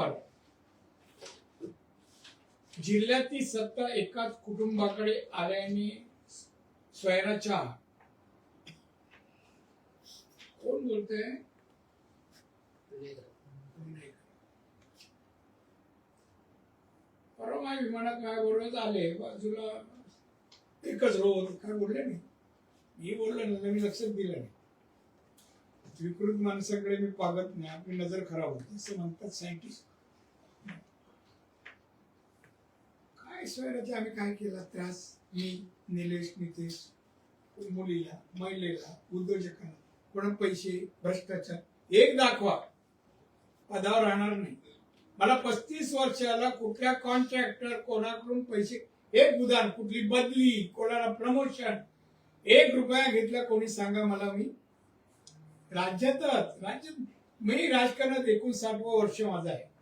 कुटुंबाला जिल्ह्यातील सत्ता एकाच कुटुंबाकडे आल्याने स्वयरा चहा कोण बोलते परवा विमानात काय बोलत आले बाजूला एकच रोज काय बोलले नाही? मी बोललो नाही मी लक्षात दिलं नाही. विकृत माणसाकडे मी पागत नाही. आपली नजर खराब होते. असं म्हणतात सायंटिस्ट काय आम्ही काय केला? त्रास. मी निलेश नितेश मुलीला महिलेला उद्योजकांना कोणा पैसे भ्रष्टाचार एक दाखवा. पदावर राहणार नाही. मला पस्तीस वर्षाला कुठल्या कॉन्ट्रॅक्टर कोणाकडून पैसे? एक उदाहरण कुठली बदली कोणाला प्रमोशन एक रुपया घेतला कोणी सांगा मला मी? राज्यातच. राज्यात मी राजकारणात एकोणसाठवं वर्ष माझा आहे.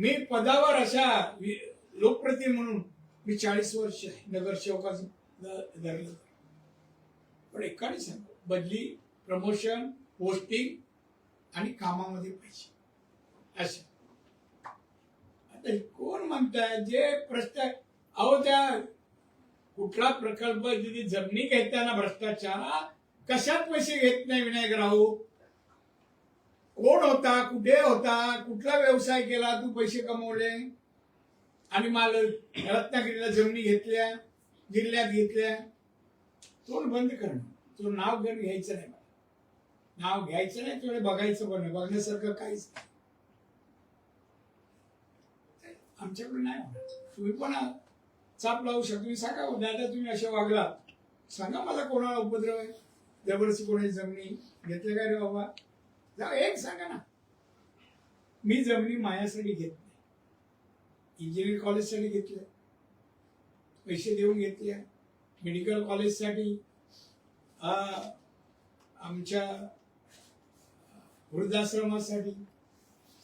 मी पदावर अशा लोकप्रती लोकप्रतिनिधी म्हणून मी चाळीस वर्ष आहे नगरसेवकाचं धरलं. पण एकाने सांगतो बदली प्रमोशन पोस्टिंग आणि कामामध्ये पैसे. अशा. आता हे कोण म्हणताय? जे प्रश्न अहो त्या कुठला प्रकल्प जिथे जमिनी घेताना भ्रष्टाचार कशात पैसे घेत नाही विनायक राहू कोण होता? कुठे होता? कुठला व्यवसाय केला? तू पैसे कमवले? आणि माल रत्नागिरीला जमिनी घेतल्या जिल्ह्यात घेतल्या. तोंड बंद करणं. तो नाव घेऊन घ्यायचं नाही नाव घ्यायचं नाही तुला बघायचं पण बघण्यासारखं काहीच नाही. आमच्याकडे नाही तुम्ही पण चाप लावू शकतो. तुम्ही सांगा दादा तुम्ही असे वागला सांगा मला कोणाला उपद्रव आहे? जबरदस्ती कोणाची जमिनी? घेतले काय रे बाबा? एक सांगा ना. मी जमिनी मायासाठी घेत नाही. इंजिनिअरिंग कॉलेजसाठी घेतल्या. पैसे देऊन घेतले मेडिकल कॉलेजसाठी आमच्या वृद्धाश्रमासाठी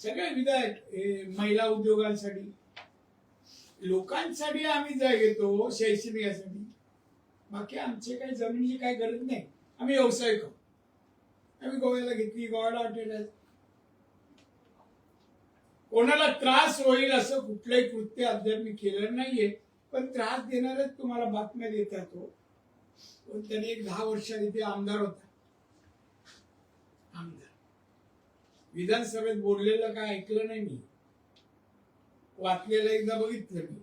सगळे विधायक हे महिला उद्योगांसाठी लोकांसाठी आम्ही जाय घेतो शैक्षणिकासाठी बाकी आमचे काही जमिनीची काही गरज नाही. आम्ही व्यवसाय करू आम्ही गोव्याला घेतली गोव्याला हॉटेल कोणाला त्रास होईल असं कुठलंही कृत्य अद्याप मी केलं नाहीये पण त्रास देणारच तुम्हाला बातम्या देतात तो पण त्याने एक दहा वर्षात इथे आमदार होता. आमदार. विधानसभेत बोललेलं काय ऐकलं नाही मी. वाचलेलं एकदा बघितलं मी.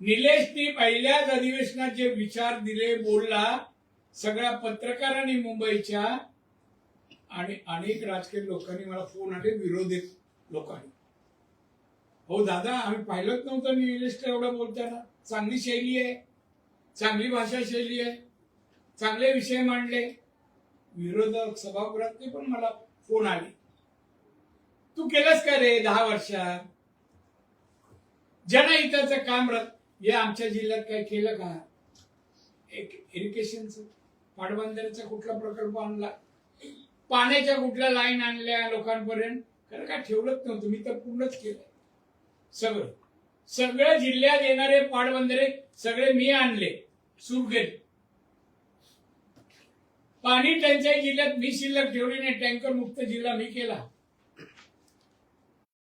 निलेशनी पहिल्याच अधिवेशनात जे विचार दिले बोलला सगळ्या पत्रकारांनी मुंबईच्या आणि अनेक राजकीय लोकांनी मला फोन आले विरोधित लोकांनी. हो दादा आम्ही पाहिलंच नव्हतं निलेशला एवढं बोलताना. चांगली शैली आहे चांगली भाषा शैली आहे चांगले विषय मांडले. विरोधक सभागृहातले पण मला फोन आले. तू केलंस का रे दहा वर्षात? जनहिताचं काम रत हे आमच्या जिल्ह्यात काय केलं का? एक इरिगेशनचं पाटबंधाऱ्याचा कुठला प्रकल्प आणला? पाण्याच्या कुठल्या लाईन आणल्या लोकांपर्यंत? कारण काय ठेवलंच नव्हतं. मी तर पूर्णच केलं. सगळं. सगळ्या जिल्ह्यात येणारे पाटबंधारे सगळे मी आणले. सुरू केले पाणी टंचाई जिल्ह्यात मी शिल्लक ठेवली नाही. टँकर मुक्त जिल्हा मी केला.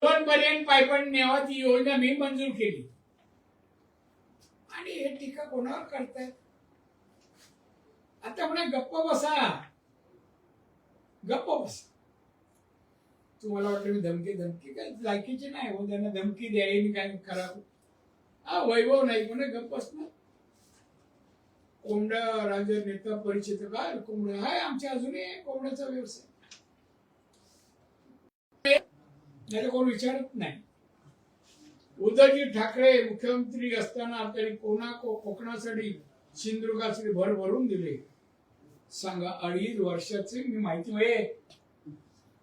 दोन पर्यंत पायपण न्यावा ती योजना मी मंजूर केली. आणि हे टीका कोणावर करतायत? आता म्हणा गप्प बसा. गप्प बसा. तुम्हाला वाटलं मी धमकी धमकी काय लायकीची नाही. हो त्यांना धमकी द्यायला काय खराब हा वैभव नाही कोणी गप्प असणार कोंबड राज नेता परिचित काय? कोंबड हाय आमच्या अजूनही कोंबड्याचा व्यवसाय. नाही कोण विचारत नाही. उद्धवजी ठाकरे मुख्यमंत्री असताना त्यांनी कोणा को- कोकणासाठी सिंधुदुर्गासाठी भर भरून दिले. सांगा अडीच वर्षाचे मी माहिती म्हणजे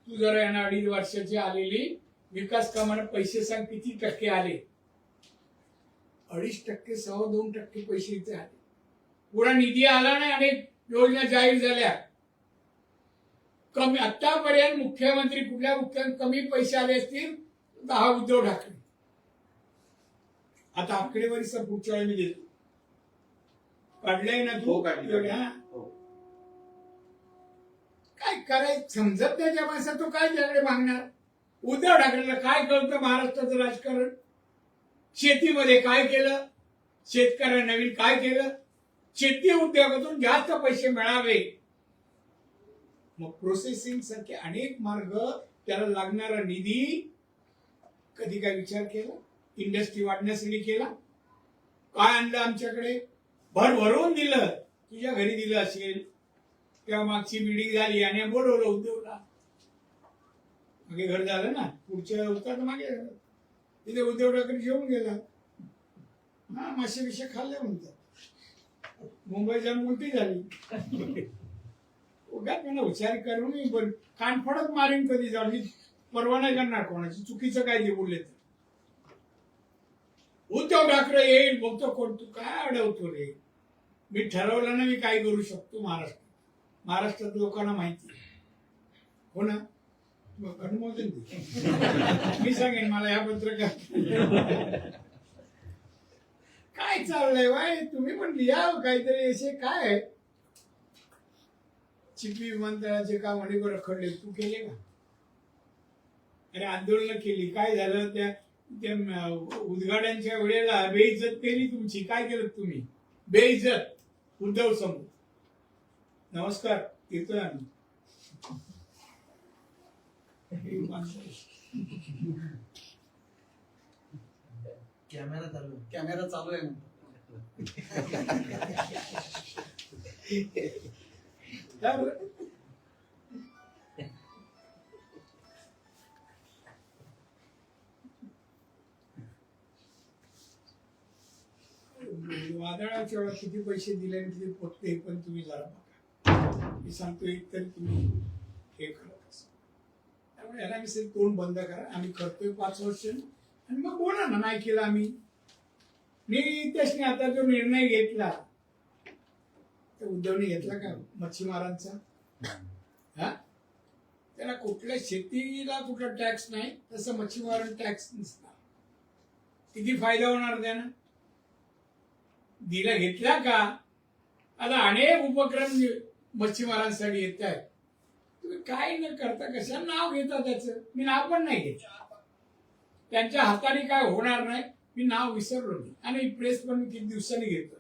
तू जरा यांना अडीच वर्षाची आलेली विकास कामाला पैसे सांग किती टक्के आले? अडीच टक्के सव्वा दोन टक्के पैसे इथे आले. पुरा निधी आला नाही अनेक योजना जाहीर झाल्या. कमी आतापर्यंत मुख्यमंत्री कुठल्या मुख्य कमी पैसे आले असतील दहा उद्धव ठाकरे. आता आकडेवारी सर पुढच्या वेळी मी देतो. काढलंय ना तू? हो, काढली. काय करायचं समजत नाही त्या माणसात तो काय त्याकडे मागणार? उद्धव ठाकरेला काय कळतं महाराष्ट्राचं राजकारण? शेतीमध्ये काय केलं? शेतकऱ्या नवीन काय केलं? शेती उद्योगातून जास्त पैसे मिळावे. मग प्रोसेसिंग सारखे अनेक मार्ग त्याला लागणारा निधी कधी काय विचार केला? इंडस्ट्री वाढण्यासाठी केला. काय आणलं आमच्याकडे? भरभरून दिलं. तुझ्या घरी दिलं असेल. तेव्हा मागची मिटिंग झाली आणि बोलवलं उद्धवला. मागे घर झालं ना पुढच्या उत्तर मागे. तिथे उद्धव ठाकरे जेवून गेला. हा मासे विषय खाल्ले म्हणतात. मुंबई जाऊन उलटी झाली उगाच मला करून मी पण कानफडत मारीन कधी जाऊन मी परवा नाही करणार कोणाची. चुकीचं काय जे बोलले तर. उद्धव ठाकरे येईल बघतो कोण तू काय अडवतो रे. मी ठरवलं ना मी काय करू शकतो महाराष्ट्र. महाराष्ट्रात लोकांना माहिती हो ना? अनुमोदन दे. मी सांगेन मला या पत्रकार काय चाललंय वाय तुम्ही पण लिहा हो काहीतरी. असे काय चिपी विमानतळाचे काम अनेक रखडले. तू केले का? अरे आंदोलन केली. काय झालं? त्या त्या उद्घाटनच्या वेळेला बेइज्जत केली तुमची. काय केलं तुम्ही? बेइज्जत. उद्धव समूह नमस्कार येतोय आम्ही. कॅमेरा चालू आहे. कॅमेरा चालू आहे? वादळाच्या वेळेला किती पैसे दिले आणि किती पोचले हे पण तुम्ही जरा बघा मी सांगतो एक तरी तुम्ही हे करत असा त्यामुळे याला मी तोंड बंद करा. आम्ही करतोय पाच वर्ष. आणि मग बोला ना नाही केलं आम्ही. मी त्याने आता जो निर्णय घेतला तर उद्धवने घेतला का मच्छीमारांचा हा? त्याला कुठल्या शेतीला कुठला टॅक्स नाही तसं मच्छीमारांना टॅक्स नसणार. किती फायदा होणार त्यानं? दिला घेतला का? आता अनेक उपक्रम मच्छीमारांसाठी येत आहेत. तुम्ही काय न करता कशा नाव घेता त्याचं? मी नाव पण नाही घेत. त्यांच्या हाताने काय होणार नाही मी नाव विसरलो नाही. आणि प्रेस पण मी किती दिवसांनी घेतोय.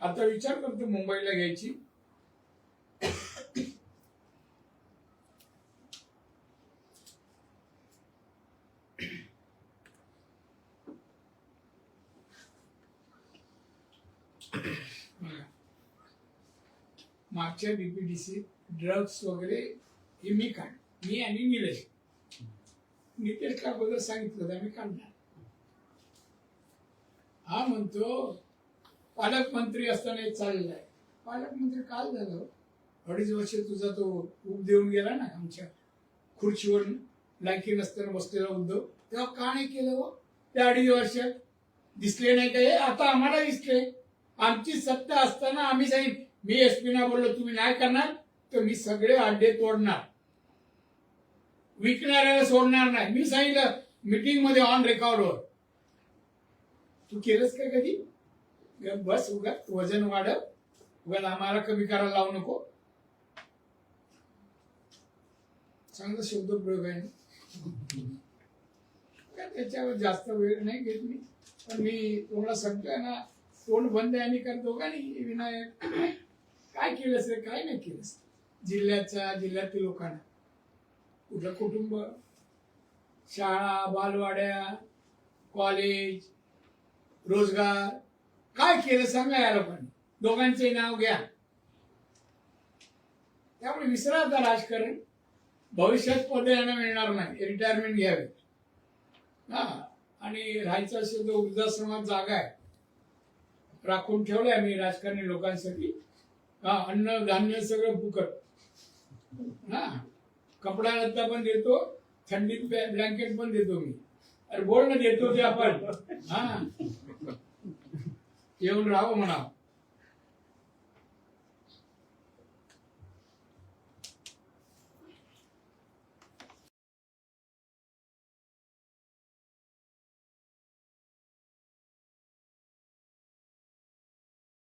आता विचार करतो मुंबईला घ्यायची. मागच्या बीपीडीसी ड्रग्स वगैरे हे मी काढ मी आणि निलेश. नितेशला अगोदर सांगितलं होतं आम्ही काढणार. हा म्हणतो पालकमंत्री असताना हे चाललंय पालकमंत्री काल झालं हो. अडीच वर्ष तुझा तो ऊब देऊन गेला ना आमच्या खुर्चीवर लायकी नसताना बसलेला उद्धव. तेव्हा का नाही केलं हो? त्या अडीच वर्षात. दिसले नाही का? हे आता आम्हाला दिसले. आमची सत्ता असताना आम्ही जाईल मी एस ना बोललो तुम्ही नाही करणार तर मी सगळे अड्डे तोडणार. विकणाऱ्याला सोडणार नाही. मी सांगितलं मीटिंगमध्ये ऑन रेकॉर्डवर तू केलंस का कधी? बस उगा वजन वाढव. उगा आम्हाला कमी करायला लावू नको. चांगला शब्द प्रयोग आहे ना. त्याच्यावर जास्त वेळ नाही घेत मी. पण मी तुम्हाला सगळ्यांना ना तोंड बंद आहे आणि का नाही विनायक? काय केलं असतं काय नाही केलं असतं. जिल्ह्याच्या जिल्ह्यातील लोकांना. कुठलं कुटुंब शाळा बालवाड्या कॉलेज रोजगार. काय केलं सांगा या लोकांनी. दोघांचे नाव घ्या. त्यामुळे विसरा राजकारण. भविष्यात पद यांना मिळणार नाही. रिटायरमेंट घ्यावे. हा. आणि राहायचं असेल तर वृद्धाश्रमात जागा आहे. राखून ठेवलंय आम्ही राजकारणी लोकांसाठी. हा अन्न धान्य सगळं फुकट हा कपडा लत्ता पण देतो थंडीत ब्लँकेट पण देतो मी. अरे बोल ना देतो ते आपण. हा. येऊन राहावं म्हणा